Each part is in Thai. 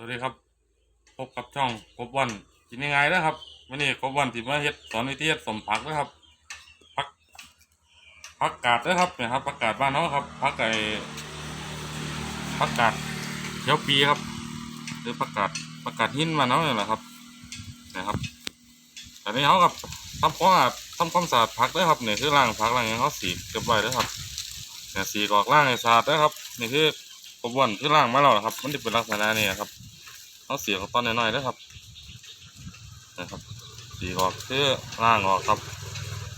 วัสดีครับ พบกับช่องกบวันกินยังไงนะครับวันนี้กบวันที่มาเฮ็ดสอนวิธีเฮ็ดสมผักนะครับผักผักกาดนะครับเนี่ยครับผักกาดบ้านเขาครับผักไก่ผักกาดเขียวปีครับ หรือผักกาดผักกาดหินมานเขาเนี่ยแหละครับนะครับอันนี้เขากับทำความสะอาดทำความสะอาดผักด้วครับเนี่ยคือล้างผักล้างอย่างเขาสีเก็บไว้ด้วครับเนี่ยสีกรอกล้างให้สะอาดด้วครับนี่คือกบวันที่ล้างมาแล้วนะครับ มันจะเป็นลักษณะนี้ครับ เอาเสียงตอนน้อยๆนะครับนะครับสีออกคือล่างออกครับ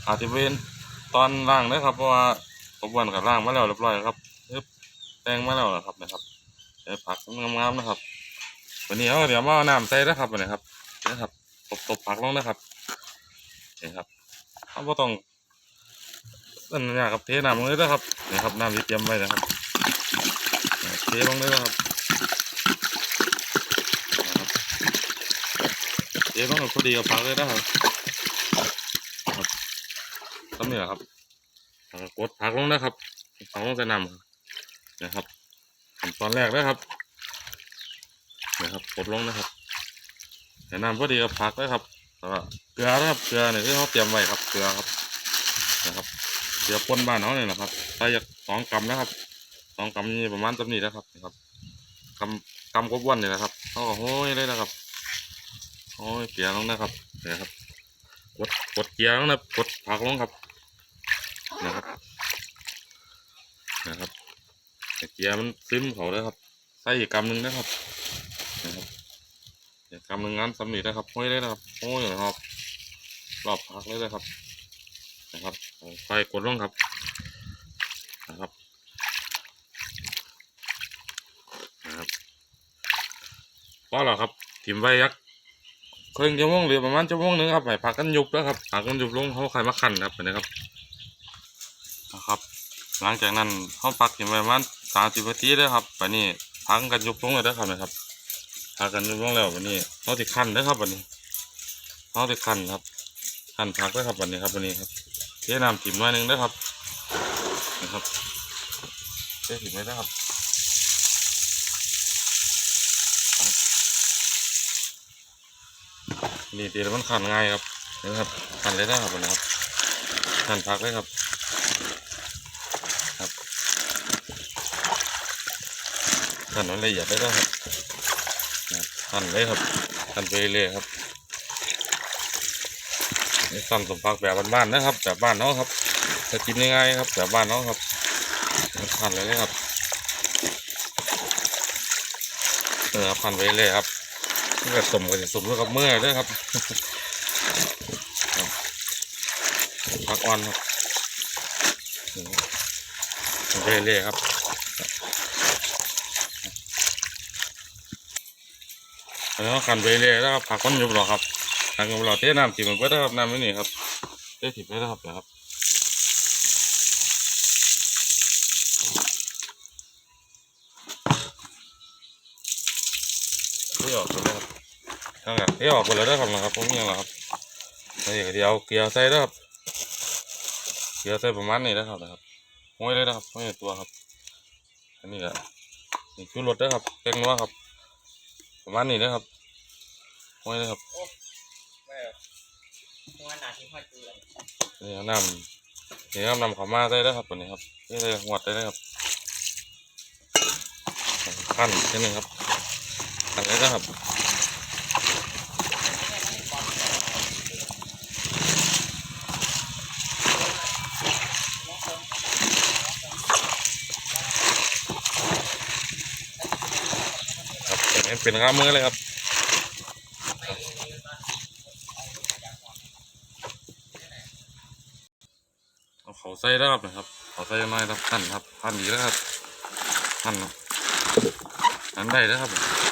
อาจจะเป็นตอนล่างนะครับ เพราะว่าผมวันกับล่างมาแล้วเรียบร้อยครับแตงมาแล้วนะครับนะครับใช้ผักงามๆนะครับ วันนี้เอาเดี๋ยวมาน้ำใส่นะครับนนี้ครับนะครับตบตบผักลงนะครับนี่ครับเอาไม่ต้องนั่นเนี่ยครับเทน้ำลงเลยนะครับนี่ครับน้ำที่เตรียมไว้นะครับเทลงเลยนะครับ เดี๋ยวต้องพอดีกับพักเลยนะครับครับต้องนี่แหละครับกดพักลงนะครับพักลงใส่น้ำนะครับขั้นตอนแรกนะครับนะครับกดลงนะครับใส่น้ำพอดีกับพักนะครับแล้วเกลือนะครับเกลือเนี่ยที่เขาเตรียมไว้ครับเกลือครับนะครับเกลือป่นบ้านเขาเนี่ยนะครับใส่จากสองกรัมนะครับสองกรัมนี่ประมาณจำนี้นะครับนะครับกำกำกบวันเนี่ยนะครับเขาก็โห้ยเลยนะครับ โอ้ยเกียร์ลงนะครับเดี๋ยวครับกดกดเกียร์ลงนะกดผักลงครับนะครับ นะครับเกียร์มันซึมเขาเลยครับใส่กำหนึ่งนะครับนะครับกำหนึ่งงั้นสำนีนะครับห้อยเลยนะครับห้อยเลยครับรอบพักเลยนะครับ นะครับเอาไฟกดลงครับนะครับนะครับพอแล้วครับถิมไว้ยักษ ครึ่งชั่วโมงหรือประมาณชั่วโมงหนึงครับให้พักกันยุบแล้วครับพักกันยุบลงเขาไข่มาขันครับนะครับนะครับ หลังจากนั้นเขาพักอยู่ประมาณสามสิบนาทีแล้วครับวันนี้พักกันยุบลงเลยนะครับนะครับพักกันยุบลงแล้ววันนี้เขาติดขันนะครับวันนี้เขาติดขันครับขันพักแล้วครับวันนี้ครับวันนี้ครับเทน้ำถิ่มหน่อยหนึ่งนะครับนะครับเทถิ่มไว้นะครับ นี่ตีแล้วมันขันง่ายครับนะครับขันเลยนะครับนะครับขันพักเลยครับครับขันมันละเอียดเลยนะครับนะครับขันเลยครับขันไปเรื่อยครับนี่สั่นสมพักแบบบ้านๆนะครับ แบบบ้านเนาะครับจะกินง่ายๆครับแบบบ้านเนาะครับขันเลยนะครับเออขันไปเรื่อยครับ นี่ก็สมกันสมด้วยกับเมื่อยด้วยครับครับพักอ่อนครับไปเรื่อยๆครับแล้วขันไปเรื่อยแล้วครับผักก้อนยุบหรอครับผักยุบหรอเทน้ำถิ่มไปได้ครับน้ำไม่นี่ครับเทถิ่มไปได้ครับนะครับ เทออกไปเลยครับนั่นแหละเทออกไปเลยได้ครับนะครับผมยังหรอครับนี่เดี๋ยวเกลียวใส่แล้ครับเกลียวใส่ประมาณนี้นะครับนะครับห้อยเลยนะครับห้อยตัวครับ อันนี้ก็นี่คือรถนะครับแกงนัวครับ ประมาณนี้นะครับห้อยเลยครับนี่นี่เอาน้ำนี่ครับนำเขามาได้แล้วครับตัวนี้ครับนี่เลยหวได้เลยครับขั้นแค่นี้ครับ ขั้นเลยนะครับครับเป็นเป็นข้ามือเลยครับเอาเขาใส่แล้วครับนะครับเขาใส่น้อยครับขั้นครับขั้นดีแล้วครับขั้นขั้นได้แล้วครับ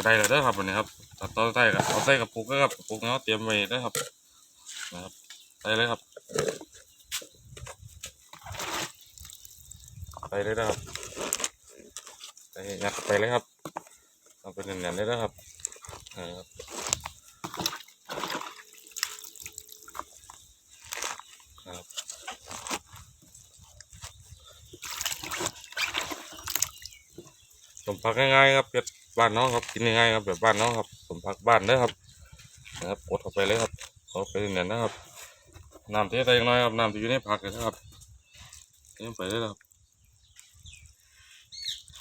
ก็ได้เลยวเด้ครับวันนี้ครับตัดต่อใส่กับเอาใส่กับปลูกก็ครับปลูกเนาะเตรียมไว้ได้ครับนะครับไส่เลยครับไส่เลยนะครับใส่ยัดไปเลยครับเอาไปเนียนๆเลยนะครับนะครับครับสมพักง่ายๆครับเก็ด บ้านน้องครับกินง่ายๆครับแบบบ้านน้องครับสมผักบ้านเด้ครับนะครับกดเข้าไปเลยครับเข้าไปเนี่ยนะครับน้ำเทใส่ยังน้อยครับน้ำที่อยู่ในผักลนะครับเทลงไปเลยครับ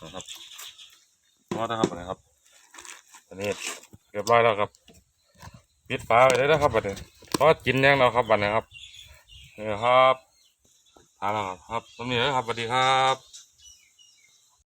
นะครับพอนะครับนะครับอันนี้เรียบร้อยแล้วครับปิดฝาไปเลยนะครับบัดนี้พอกินยังเราครับบัดนี้ครับนี่ครับทานแล้วครับตรงนี้เลยครับสวัสดีครับ